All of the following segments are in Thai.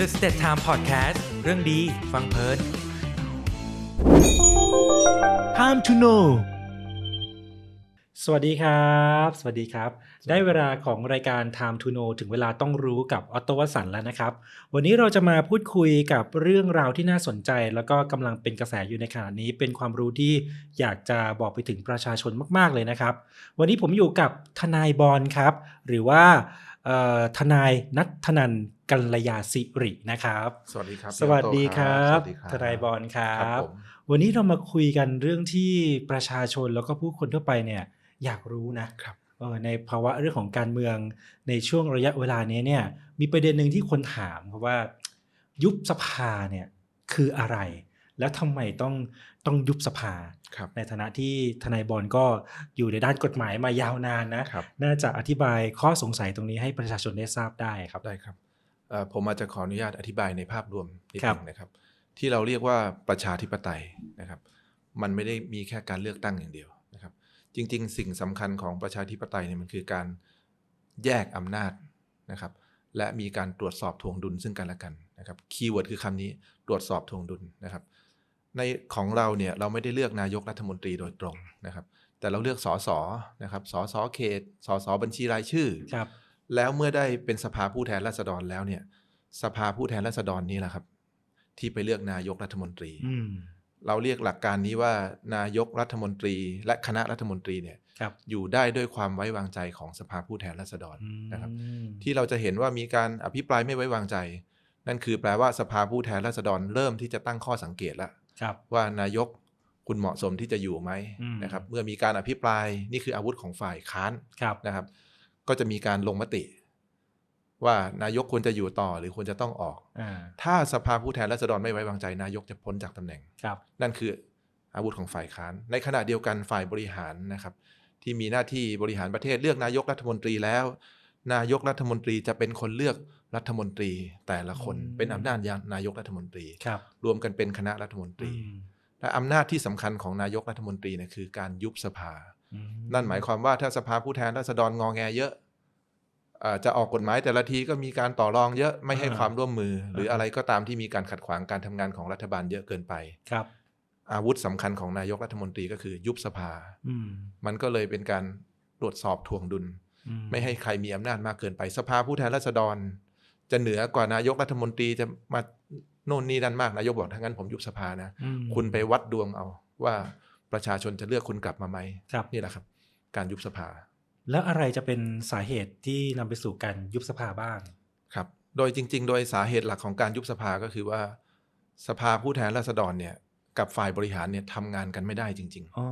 The State Time Podcast เรื่องดีฟังเพลิน Time to know สวัสดีครับ สวัสดีครับ ได้เวลาของรายการ Time to know ถึงเวลาต้องรู้กับออตโตวสันต์แล้วนะครับ วันนี้เราจะมาพูดคุยกับเรื่องราวที่น่าสนใจ แล้วก็กำลังเป็นกระแสอยู่ในขณะนี้ เป็นความรู้ที่อยากจะบอกไปถึงประชาชนมาก ๆ เลยนะครับ วันนี้ผมอยู่กับทนายบอลครับ หรือว่าเอ่อ ทนายนัทนันกัลยาสิรินะครับ สวัสดีครับ สวัสดีครับสวัสดีครับทนายบอลครัครับบผมวันนี้เรามาคุยกันเรื่องที่ประชาชนแล้วก็ผู้คนทั่วไปเนี่ยอยากรู้นะครับเออในภาวะเรื่องของการเมืองในช่วงระยะเวลานี้เนี่ยมีประเด็นหนึ่งที่คนถามครับว่า ยุบสภาเนี่ยคืออะไร แล้วทำไมต้องต้องยุบสภาครับ ในฐานะที่ทนายบอลก็อยู่ในด้านกฎหมายมายาวนานนะครับน่าจะอธิบายข้อสงสัยตรงนี้ให้ประชาชนได้ทราบได้ครับได้ครับเอ่อผมอาจจะขออนุญาตอธิบายในภาพรวมนิดครับนึงนะครับ ที่เราเรียกว่าประชาธิปไตยนะครับ มันไม่ได้มีแค่การเลือกตั้งอย่างเดียวนะครับ จริง ๆ สิ่งสำคัญของประชาธิปไตยเนี่ยมันคือการแยกอำนาจนะครับ และมีการตรวจสอบทวงดุลซึ่งกันและกันนะครับคีย์เวิร์ดคือคำนี้ตรวจสอบทวงดุลนะครับ ในของเราเนี่ยเราไม่ได้เลือกนายกรัฐมนตรีโดยตรงนะครับ แต่เราเลือกสสนะครับสสเขตสสบัญชีรายชื่อครับแล้วเมื่อได้เป็นสภาผู้แทนราษฎรแล้วเนี่ย สภาผู้แทนราษฎรนี่แหละครับ ที่ไปเลือกนายกรัฐมนตรีอืมเราเรียกหลักการนี้ว่านายกรัฐมนตรี และคณะรัฐมนตรีเนี่ยครับอยู่ได้ด้วยความไว้วางใจของสภาผู้แทนราษฎรอืมนะครับ ที่เราจะเห็นว่ามีการอภิปรายไม่ไว้วางใจ นั่นคือแปลว่าสภาผู้แทนราษฎรเริ่มที่จะตั้งข้อสังเกตแล้วครับ ว่านายกคุณเหมาะสมที่จะอยู่ไหมอืมนะครับ เมื่อมีการอภิปรายนี่คืออาวุธของฝ่ายค้านครับนะครับ ก็จะมีการลงมติ ว่านายกควรจะอยู่ต่อหรือควรจะต้องออกอ่าถ้าสภาผู้แทนราษฎรไม่ไว้วางใจ นายกจะพ้นจากตำแหน่งครับนั่นคืออาวุธของฝ่ายค้าน ในขณะเดียวกันฝ่ายบริหารนะครับ ที่มีหน้าที่บริหารประเทศเลือกนายกรัฐมนตรีแล้ว นายกรัฐมนตรีจะเป็นคนเลือก รัฐมนตรีแต่ละคนอืมเป็นอำนาจนายกรัฐมนตรีครับรวมกันเป็นคณะรัฐมนตรีอืมและอำนาจที่สำคัญของนายกรัฐมนตรีเนี่ยคือการยุบสภาอืมนั่นหมายความว่าถ้าสภาผู้แทนราษฎรงอแงเยอะอ่าจะออกกฎหมายแต่ละทีก็มีการต่อรองเยอะไม่ให้ความร่วมมือ หรืออะไรก็ตามที่มีการขัดขวางการทำงานของรัฐบาลเยอะเกินไปครับ อาวุธสำคัญของนายกรัฐมนตรีก็คือยุบสภาอืมมันก็เลยเป็นการตรวจสอบทวงดุลอืไม่ให้ใครมีอำนาจมากเกินไปสภาผู้แทนราษฎร จะเหนือกว่านายกรัฐมนตรีจะมาโน่นนี่นั่นมากนายกบอกถ้างั้นผมยุบสภานะอืมคุณไปวัดดวงเอาว่าประชาชนจะเลือกคุณกลับมาไหมครับนี่แหละครับ การยุบสภา แล้วอะไรจะเป็นสาเหตุที่นำไปสู่การยุบสภาบ้างครับ โดยจริง ๆ โดยสาเหตุหลักของการยุบสภาก็คือว่า สภาผู้แทนราษฎรเนี่ย กับฝ่ายบริหารเนี่ยทำงานกันไม่ได้จริงอ๋อ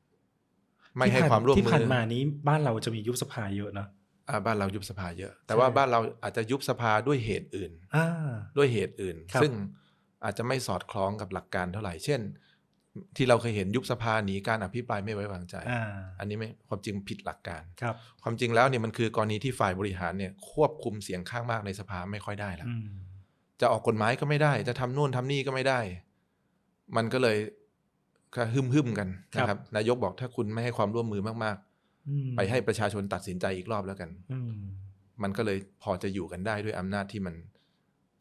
ๆไม่ให้ที่ผ่นความร่วมที่มืผ่านอมานี้บ้านเราจะมียุบสภาเยอะนะอ่า บ้านเรายุบสภาเยอะ แต่ใช่ว่าบ้านเราอาจจะยุบสภาด้วยเหตุอื่นอ่าด้วยเหตุอื่นครับซึ่งอาจจะไม่สอดคล้องกับหลักการเท่าไหร่ เช่น ที่เราเคยเห็นยุบสภาหนีการอภิปรายไม่ไว้วางใจอ่าอันนี้ไม่ความจริงผิดหลักการครับ ความจริงแล้วเนี่ยมันคือกรณีที่ฝ่ายบริหารเนี่ยควบคุมเสียงข้างมากในสภาไม่ค่อยได้แล้วอืมจะออกกฎหมายก็ไม่ได้ จะทำนู่นทำนี่ก็ไม่ได้ มันก็เลยก็หึมหึมๆกันนะครับ นายกบอกถ้าคุณไม่ให้ความร่วมมือมากอืมๆ ไปให้ประชาชนตัดสินใจอีกรอบแล้วกันอืมมันก็เลยพอจะอยู่กันได้ด้วยอำนาจที่มัน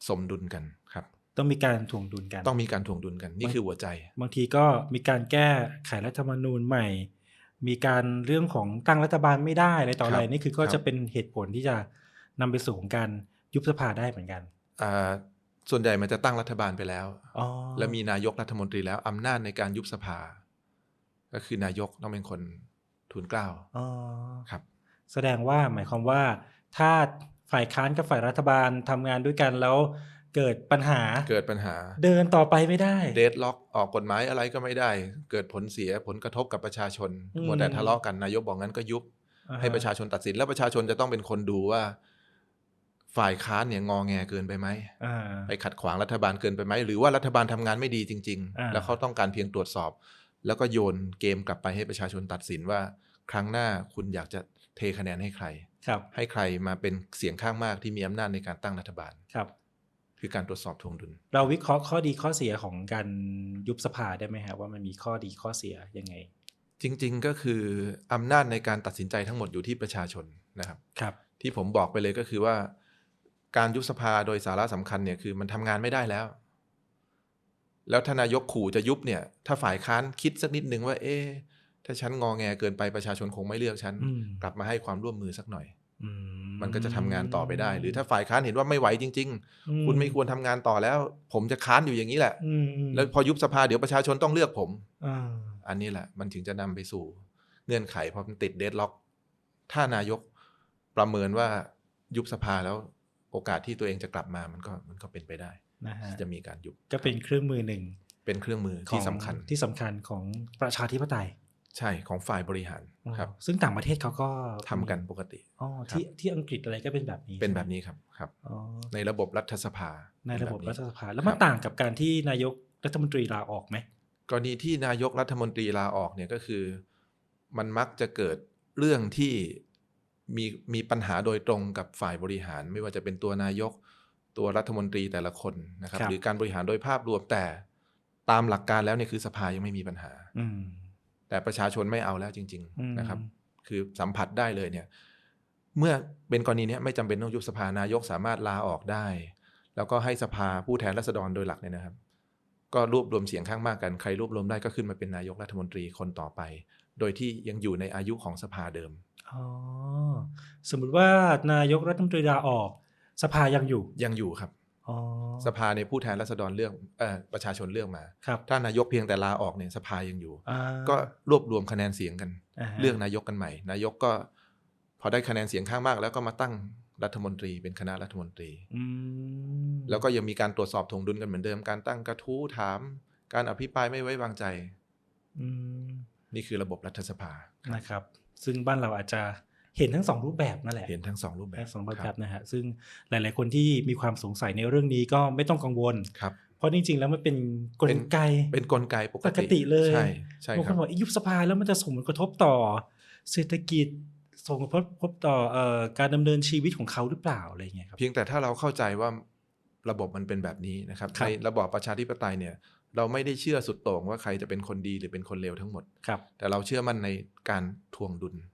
สมดุลกันครับ ต้องมีการถ่วงดุลกัน ต้องมีการถ่วงดุลกัน นี่คือหัวใจ บางทีก็มีการแก้ไขรัฐธรรมนูญใหม่ มีการเรื่องของตั้งรัฐบาลไม่ได้อะไรต่ออะไรครับนี่คือก็ครับจะเป็นเหตุผลที่จะนำไปสู่ของการยุบสภาได้เหมือนกันอ่าส่วนใหญ่มันจะตั้งรัฐบาลไปแล้วอ๋อแล้วมีนายกรัฐมนตรีแล้วอำนาจในการยุบสภา ก็คือนายกต้องเป็นคน ทูลเกล้าอ๋อครับ แสดงว่าหมายความว่าถ้าฝ่ายค้านกับฝ่ายรัฐบาลทำงานด้วยกันแล้วเกิดปัญหาเกิดปัญหา เดินต่อไปไม่ได้เดดล็อกออกกฎหมายอะไรก็ไม่ได้ เกิดผลเสียผลกระทบกับประชาชนอืมมัวแต่ทะเลาะกันนายกบอกงั้นก็ยุบอ่าฮให้ประชาชนตัดสินแล้วประชาชนจะต้องเป็นคนดูว่า ฝ่ายค้านเนี่ยงอแงเกินไปไหมอ่าไปขัดขวางรัฐบาลเกินไปไหมหรือว่ารัฐบาลทำงานไม่ดีจริงอ่าๆแล้วเขาต้องการเพียงตรวจสอบ แล้วก็โยนเกมกลับไปให้ประชาชนตัดสินว่า ครั้งหน้าคุณอยากจะเทคะแนนให้ใครครับ ให้ใครมาเป็นเสียงข้างมากที่มีอำนาจในการตั้งรัฐบาลครับ คือการตรวจสอบทวงดุล เราวิเคราะห์ข้อดีข้อเสียของการยุบสภาได้ไหมฮะว่ามันมีข้อดีข้อเสียยังไง จริง ๆ ก็คืออำนาจในการตัดสินใจทั้งหมดอยู่ที่ประชาชนนะครับครับ ที่ผมบอกไปเลยก็คือว่า การยุบสภาโดยสาระสำคัญเนี่ยคือมันทำงานไม่ได้แล้วแล้วถ้านายกขู่จะยุบเนี่ย ถ้าฝ่ายค้านคิดสักนิดนึงว่า เอ๊ะ ถ้าฉันงอแงเกินไปประชาชนคงไม่เลือกฉันอืมกลับมาให้ความร่วมมือสักหน่อยอืมันก็จะทำงานต่อไปได้ หรือถ้าฝ่ายค้านเห็นว่าไม่ไหวจริง ๆ คุณไม่ควรทำงานต่อแล้ว ผมจะค้านอยู่อย่างนี้แหละอืมอืมแล้วพอยุบสภาเดี๋ยวประชาชนต้องเลือกผมอ่าอันนี้แหละ มันถึงจะนำไปสู่เงื่อนไขพอมันติดเดดล็อก ถ้านายกประเมินว่ายุบสภาแล้วโอกาสที่ตัวเองจะกลับมามันก็มันก็เป็นไปได้นะฮะที่จะมีการยุบก็เป็นเครื่องมือหนึ่งเป็นเครื่องมือที่สำคัญของที่สำคัญของประชาธิปไตย ใช่ของฝ่ายบริหารครับอ๋อซึ่งต่างประเทศเขาก็ทำกันปกติอ๋อที่ที่อังกฤษอะไรก็เป็นแบบนี้ เป็นแบบนี้ครับครับอ๋อในระบบรัฐสภา ในระบบเป็นแนี้รัฐสภา แล้วมันต่างกับการที่นายกรัฐมนตรีลาออกไหมกรณีที่นายกรัฐมนตรีลาออกเนี่ยก็คือ มันมักจะเกิดเรื่องที่มีมีปัญหาโดยตรงกับฝ่ายบริหาร ไม่ว่าจะเป็นตัวนายกตัวรัฐมนตรีแต่ละคนนะครับ หรือการบริหารโดยภาพรวมแต่ตามหลักการแล้วเนี่ยคือสภายังไม่มีปัญหาอืม แต่ประชาชนไม่เอาแล้วจริงอืมๆนะครับ คือสัมผัสได้เลยเนี่ย เมื่อเป็นกรณีเนี้ยไม่จำเป็นต้องยุบสภานายกสามารถลาออกได้ แล้วก็ให้สภาผู้แทนราษฎรโดยหลักเนี่ยนะครับ ก็รวบรวมเสียงข้างมากกันใครรวบรวมได้ก็ขึ้นมาเป็นนายกรัฐมนตรีคนต่อไป โดยที่ยังอยู่ในอายุของสภาเดิมอ๋อสมมุติว่านายกรัฐมนตรีลาออก สภายังอยู่ยังอยู่ครับอ๋อ สภาในยผู้แทนราษฎรเลือกเอ่อประชาชนเลือกมาครับถ้านายกเพียงแต่ลาออกเนี่ยสภายังอยู่อ่าก็รวบรวมคะแนนเสียงกันาฮะเลือกนายกกันใหม่ นายกก็พอได้คะแนนเสียงข้างมาก แล้วก็มาตั้งรัฐมนตรีเป็นคณะรัฐมนตรีอืมแล้วก็ยังมีการตรวจสอบถวงดุลกันเหมือนเดิม การตั้งกระทู้ถาม การอภิปรายไม่ไว้วางใจอืมนี่คือระบบรัฐสภา นะครับ ซึ่งบ้านเราอาจจะ เห็นทั้งสองรูปแบบนั่นแหละเห็นทั้งสองรูปแบบทั้งสองรูปคแบรับนะฮะซึ่งหลาย ๆ คนที่มีความสงสัยในเรื่องนี้ก็ไม่ต้องกังวลครับเพราะจริง ๆ แล้วมันเป็นกเป็ลนไกเป็นกลไกปกปติกติเลยใช่ใช่บางคครับนบอกยุบสภาแล้วมันจะส่งผลกระทบต่อ เศรษฐกิจส่งผลกระทบต่อเอ่อการดำเนินชีวิตของเขาหรือเปล่าอะไรอย่างเงี้ยครับเพียงแต่ถ้าเราเข้าใจว่าระบบมันเป็นแบบนี้นะครับครับในระบอบประชาธิปไตยเนี่ยเราไม่ได้เชื่อสุดโต่งว่าใครจะเป็นคนดีหรือเป็นคนเลวทั้งหมดครับแต่เราเชื่อมั่นในการทวงดุลอืม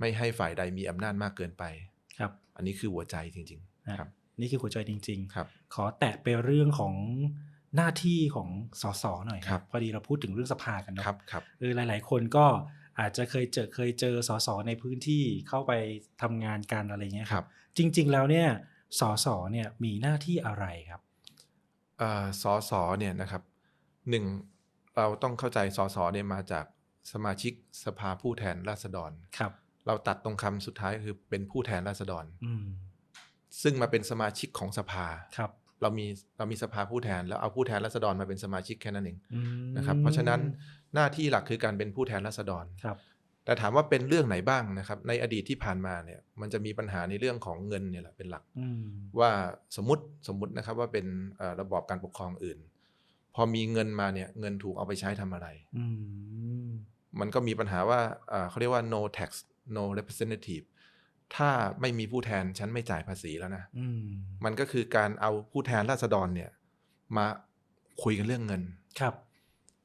ไม่ให้ฝ่ายใดมีอำนาจมากเกินไป ครับ อันนี้คือหัวใจจริงนะๆครับ นี่คือหัวใจจริงครับๆขอแตะไปเรื่องของหน้าที่ของสสหน่อยครับ พอดีเราพูดถึงเรื่องสภากันเนาะครับครับเออหลาย ๆ คนก็อาจจะเคยเจอเคยเจอสสในพื้นที่เข้าไปทำงานกันอะไรเงี้ยครับ จริง ๆ แล้วเนี่ยสสเนี่ยมีหน้าที่อะไรครับเอ่อสอสอเนี่ยนะครับหนึ่งเราต้องเข้าใจสอสอเนี่ยมาจาก สมาชิกสภาผู้แทนราษฎรครับ เราตัดตรงคำสุดท้ายคือเป็นผู้แทนราษฎรอืมซึ่งมาเป็นสมาชิกของสภาครับ เรามีเรามีสภาผู้แทน แล้วเอาผู้แทนราษฎรมาเป็นสมาชิกแค่นั้นเองอืมนะครับ เพราะฉะนั้นหน้าที่หลักคือการเป็นผู้แทนราษฎรครับแต่ถามว่าเป็นเรื่องไหนบ้างนะครับ ในอดีตที่ผ่านมาเนี่ย มันจะมีปัญหาในเรื่องของเงินเนี่ยแหละเป็นหลักอืมว่าสมมติสมมตินะครับว่าเป็นเอ่อระบอบการปกครองอื่น พอมีเงินมาเนี่ย เงินถูกเอาไปใช้ทำอะไรอื มมันก็มีปัญหาว่าเอ่อเขาเรียกว่า no tax no representative ถ้าไม่มีผู้แทนฉันไม่จ่ายภาษีแล้วนะอืมมันก็คือการเอาผู้แทนราษฎรเนี่ย มาคุยกันเรื่องเงินครับ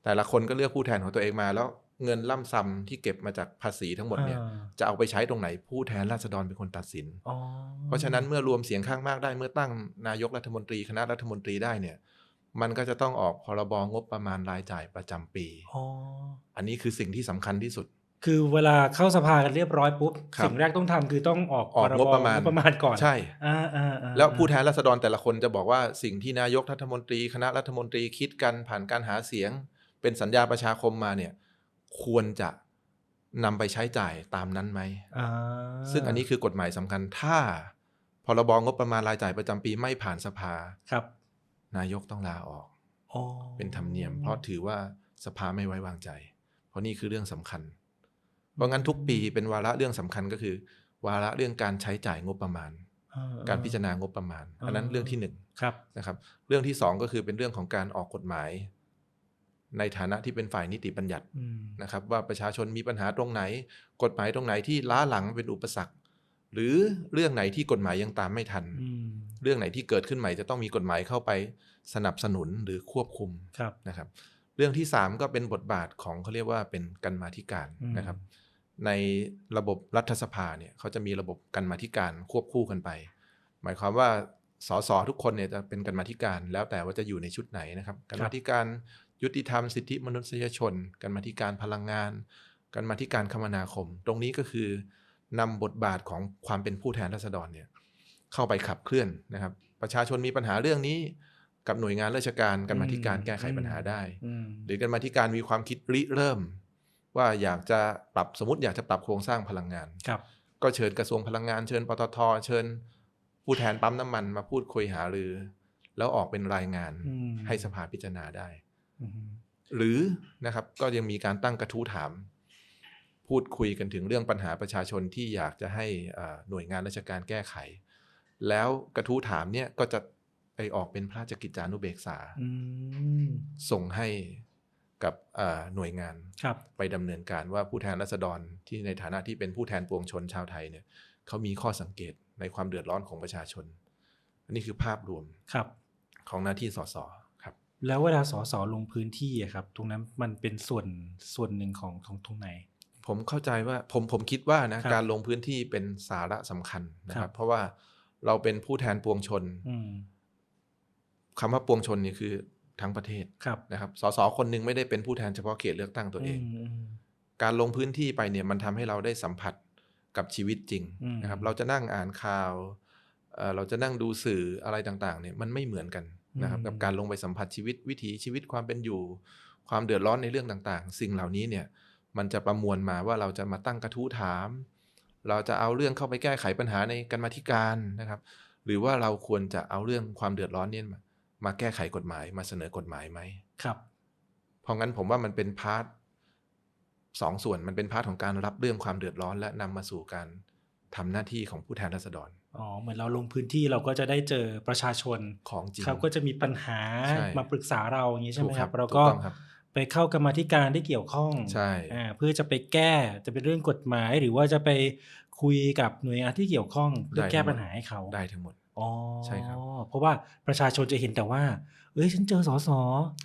แต่ละคนก็เลือกผู้แทนของตัวเองมา แล้วเงินล่ำซ้ำที่เก็บมาจากภาษีทั้งหมดเนี่ยอ่าจะเอาไปใช้ตรงไหนผู้แทนราษฎรเป็นคนตัดสินอ๋อเพราะฉะนั้นเมื่อรวมเสียงข้างมากได้เมื่อตั้งนายกรัฐมนตรีคณะรัฐมนตรีได้เนี่ย มันก็จะต้องออกพรบงบประมาณรายจ่ายประจำปีอ๋ออันนี้คือสิ่งที่สำคัญที่สุด คือเวลาเข้าสภากันเรียบร้อยปุ๊บครับสิ่งแรกต้องทำคือต้องออกออกพงบประมาณงบประมาณก่อน ใช่อ่าอ่าอ่าแล้วผู้แทนราษฎรแต่ละคนจะบอกว่าสิ่งที่นายกรัฐมนตรี คณะรัฐมนตรีคิดกันผ่านการหาเสียง เป็นสัญญาประชาคมมาเนี่ย ควรจะนำไปใช้จ่ายตามนั้นไหมอ่าซึ่งอันนี้คือกฎหมายสำคัญถ้าพรบงบประมาณรายจ่ายประจำปีไม่ผ่านสภาครับ นายกต้องลาออกอ๋อเป็นธรรมเนียม เพราะถือว่าสภาไม่ไว้วางใจ เพราะนี่คือเรื่องสำคัญ เพราะงั้นทุกปีเป็นวาระเรื่องสำคัญก็คือ วาระเรื่องการใช้จ่ายงบประมาณอ่าการพิจารณางบประมาณ อันนั้นอ่าเรื่องที่หนึ่งครับนะครับ เรื่องที่สองก็คือเป็นเรื่องของการออกกฎหมาย ในฐานะที่เป็นฝ่ายนิติบัญญัติอืมนะครับ ว่าประชาชนมีปัญหาตรงไหน กฎหมายตรงไหนที่ล้าหลังเป็นอุปสรรคหรือเรื่องไหนที่กฎหมายยังตามไม่ทันอืม เรื่องไหนที่เกิดขึ้นใหม่จะต้องมีกฎหมายเข้าไปสนับสนุนหรือควบคุมครับนะครับ เรื่องที่สามก็เป็นบทบาทของเขาเรียกว่าเป็นกันมาธิการอืมนะครับ ในระบบรัฐสภาเนี่ยเขาจะมีระบบกันมาธิการควบคู่กันไป หมายความว่าสสทุกคนเนี่ยจะเป็นกรรมาธิการ แล้วแต่ว่าจะอยู่ในชุดไหนนะครับกรรมาธิการยุติธรรมสิทธิมนุษยชนกรรมาธิการพลังงานกรรมาธิการคมนาคม ตรงนี้ก็คือนำบทบาทของความเป็นผู้แทนราษฎรเนี่ย เข้าไปขับเคลื่อนนะครับ ประชาชนมีปัญหาเรื่องนี้กับหน่วยงานราชการกรรมาธิการแก้ไขปัญหาได้อืมหรือกรรมาธิการมีความคิดริเริ่ม ว่าอยากจะปรับสมมติอยากจะปรับโครงสร้างพลังงานครับ ก็เชิญกระทรวงพลังงานเชิญปตทเชิญ ผู้แทนปั๊มน้ำมันมาพูดคุยหารือ แล้วออกเป็นรายงานอืมให้สภาพิจารณาได้อืมหรือนะครับก็ยังมีการตั้งกระทู้ถาม พูดคุยกันถึงเรื่องปัญหาประชาชนที่อยากจะให้อ่าหน่วยงานราชการแก้ไข แล้วกระทู้ถามเนี่ยก็จะไปออกเป็นพระราชกิจจานุเบกษาอืมส่งให้กับอ่าหน่วยงานครับไปดำเนินการว่าผู้แทนราษฎรที่ในฐานะที่เป็นผู้แทนปวงชนชาวไทยเนี่ยเขามีข้อสังเกตในความเดือดร้อนของประชาชนอันนี้คือภาพรวมครับ ของหน้าที่สสครับ แล้วเวลาสสลงพื้นที่อะครับ ตรงนั้นมันเป็นส่วนส่วนหนึ่งของของตรงไหน ผมเข้าใจว่าผมผมคิดว่านะครับการลงพื้นที่เป็นสาระสำคัญนะคครัรับบเพราะว่า เราเป็นผู้แทนปวงชนอืมคำว่าปวงชนนี่คือทั้งประเทศครับนะครับ สสคนหนึ่งไม่ได้เป็นผู้แทนเฉพาะเขตเลือกตั้งตัวเองมมการลงพื้นที่ไปเนี่ยมันทำให้เราได้สัมผัสกับชีวิตจริงอืมนะครับ เราจะนั่งอ่านข่าวเอ่อเราจะนั่งดูสื่ออะไรต่าง ๆ เนี่ยมันไม่เหมือนกันนะครับ กับการลงไปสัมผัสชีวิตวิถีชีวิตความเป็นอยู่ ความเดือดร้อนในเรื่องต่าง ๆ สิ่งเหล่านี้เนี่ย มันจะประมวลมาว่าเราจะมาตั้งกระทู้ถาม เราจะเอาเรื่องเข้าไปแก้ไขปัญหาในกรรมาธิการนะครับ หรือว่าเราควรจะเอาเรื่องความเดือดร้อนเนี่ยมามาแก้ไขกฎหมายมาเสนอกฎหมายไหมครับ เพราะงั้นผมว่ามันเป็นพาร์ทสองส่วนมันเป็นพาร์ทของการรับเรื่องความเดือดร้อนและนำมาสู่การทำหน้าที่ของผู้แทนราษฎรอ๋อเหมือนเราลงพื้นที่เราก็จะได้เจอประชาชนของจริงเขาก็จะมีปัญหาใช่มาปรึกษาเราอย่างนี้ใช่ไหมถูกคครัรับบเราถูกก็ต้องครับ ไปเข้ากรรมาธิการที่เกี่ยวข้องใช่อ่าเพื่อจะไปแก้จะเป็นเรื่องกฎหมาย หรือว่าจะไปคุยกับหน่วยงานที่เกี่ยวข้องเพื่อแก้ปัญหาให้เขาได้ทั้งหมดอ๋อใช่ครับเพราะว่าประชาชนจะเห็นแต่ว่า เอ้ยฉันเจอสอสอ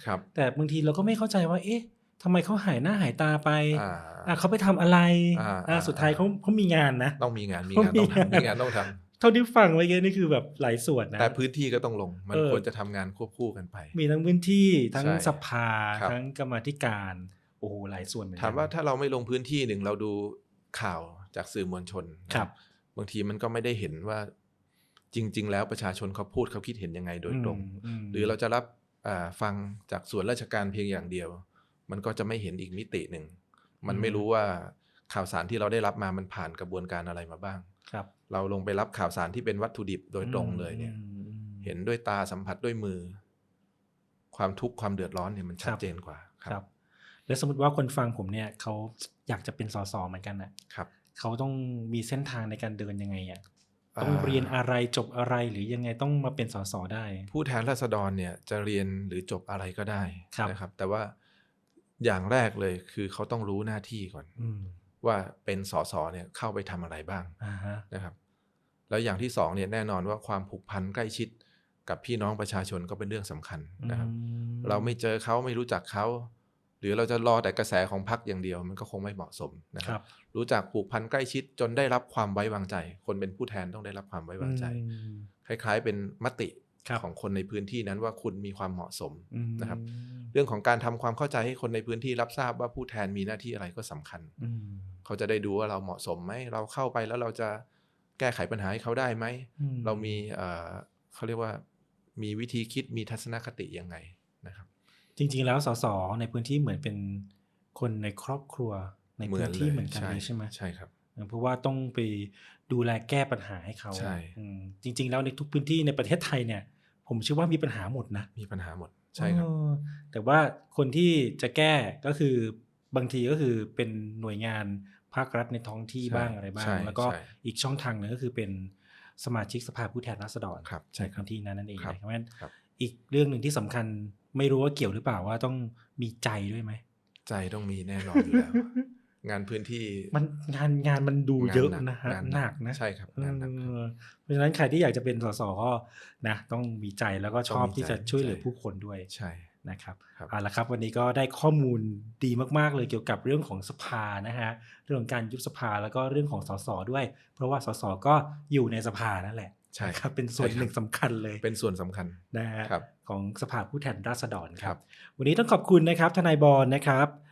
ครับ แต่บางทีเราก็ไม่เข้าใจว่า เอ๊ะทำไมเขาหายหน้าหายตาไปอ่าอะเขาไปทำอะไรอ่าอ่าสุดท้ายเขาเขามีงานนะ ต้องมีงานมีต้องงานต้องมีงานทำมีงานต้องทำ เท่าที่ฟังไว้เกี้นี่คือแบบหลายส่วนนะ แต่พื้นที่ก็ต้องลง มันเออควรจะทำงานควบคู่กันไป มีทั้งพื้นที่ทั้งใช่สภาครับทั้งกรรมาธิการโอ้โหหลายส่วนเหมือนกันถามว่าถ้าเราไม่ลงพื้นที่หนึ่งเราดูข่าวจากสื่อมวลชนนะครับ บางทีมันก็ไม่ได้เห็นว่าจริง ๆ แล้วประชาชนเขาพูดเขาคิดเห็นยังไงโดยตรงอืมหรือเราจะรับอ่าฟังจากส่วนราชการเพียงอย่างเดียว มันก็จะไม่เห็นอีกมิติหนึ่ง มันไม่รู้ว่าข่าวสารที่เราได้รับมามันผ่านกระบวนการอะไรมาบ้างครับ เราลงไปรับข่าวสารที่เป็นวัตถุดิบโดยตรงเลยเนี่ยอืมอืมเห็นด้วยตาสัมผัสด้วยมือ ความทุกข์ความเดือดร้อนเนี่ยมันชัดครับเจนกว่าครับ แล้วสมมติว่าคนฟังผมเนี่ยเขาอยากจะเป็นสสเหมือนกันนะครับเขาต้องมีเส้นทางในการเดินยังไงอะต้องอ่าเรียนอะไรจบอะไรหรือยังไงต้องมาเป็นสสได้ ผู้แทนราษฎรเนี่ยจะเรียนหรือจบอะไรก็ได้ครับนะครับ แต่ว่าอย่างแรกเลยคือเขาต้องรู้หน้าที่ก่อนอืม ว่าเป็นสสเนี่ยเข้าไปทำอะไรบ้างอ่าฮะนะครับ แล้วอย่างที่สองเนี่ยแน่นอนว่าความผูกพันใกล้ชิดกับพี่น้องประชาชนก็เป็นเรื่องสำคัญนะครับอืมเราไม่เจอเขาไม่รู้จักเขา หรือเราจะรอแต่กระแสของพรรคอย่างเดียวมันก็คงไม่เหมาะสมนะคครัรับบรู้จักผูกพันใกล้ชิดจนได้รับความไว้วางใจ คนเป็นผู้แทนต้องได้รับความไว้วางใจอืมคล้าย ๆ เป็นมติครับ ของคนในพื้นที่นั้นว่าคุณมีความเหมาะสมอืมนะครับ เรื่องของการทำความเข้าใจให้คนในพื้นที่รับทราบว่าผู้แทนมีหน้าที่อะไรก็สำคัญอืมเขาจะได้ดูว่าเราเหมาะสมไหมเราเข้าไปแล้วเราจะแก้ไขปัญหาให้เขาได้ไหมอืเรามีเอ่อเขาเรียกว่ามีวิธีคิดมีทัศนคติยังไงนะครับ จริง ๆ แล้วสสในพื้นที่เหมือนเป็นคนในครอบครัวในพื้นที่เหมือนกันเลยใช่ไหมใช่ครับเพราะว่าต้องไปดูแลแก้ปัญหาให้เขาใช่อืมจริง ๆ แล้วในทุกพื้นที่ในประเทศไทยเนี่ย ผมเชื่อว่ามีปัญหาหมดนะ มีปัญหาหมดใช่ครับเออแต่ว่าคนที่จะแก้ก็คือบางทีก็คือเป็นหน่วยงานภาครัฐในท้องที่ใช่บ้างอะไรบ้างใช่แล้วก็ใช่อีกช่องทางหนึงก็คือเป็นสมาชิกสภาผู้แทนราษฎรครับใช่ในครับพื้นที่นั้นนั่นเองครับนะครับเพราะฉะนั้นครับอีกเรื่องหนึ่งที่สำคัญไม่รู้ว่าเกี่ยวหรือเปล่าว่าต้องมีใจด้วยไหมใจต้องมีแน่นอนอยู่แล้ว งานพื้นที่มันงานงานมันดูเยอะงานะฮะงาหนักนะใช่ครับงานหนักครับเออเพราะฉะนั้นใครที่อยากจะเป็นสสก็นะต้องมีใจแล้วก็ชอบต้องมีที่จะใจช่วยเหลือใจผู้คนด้วยใช่นะครับครับเอาละครับวันนี้ก็ได้ข้อมูลดีมากๆ เลยเกี่ยวกับเรื่องของสภานะฮะเรื่องของการยุบสภาแล้วก็เรื่องของสสด้วย เพราะว่าสสก็อยู่ในสภานั่นแหละใช่ครับเป็นส่วนใช่ครับหนึ่งสำคัญเลยเป็นส่วนสำคัญนะฮะครับของสภาผู้แทนราษฎรคครัรับบวันนี้ต้องขอบคุณนะครับทนายบอลนะครับเอ่อ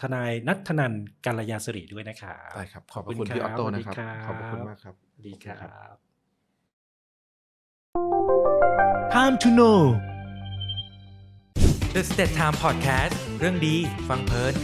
ทนายนัทธนันกาลยาสิริด้วยนะครับได้ครับ ขอบพขอบระคุคุณณพี่ออครับโต้สวัสดีนะครับครับ ขอบพระคุณมากครับสวัสดีครัครับบ Time to know The State Time Podcast เรื่องดี ฟังเพลิน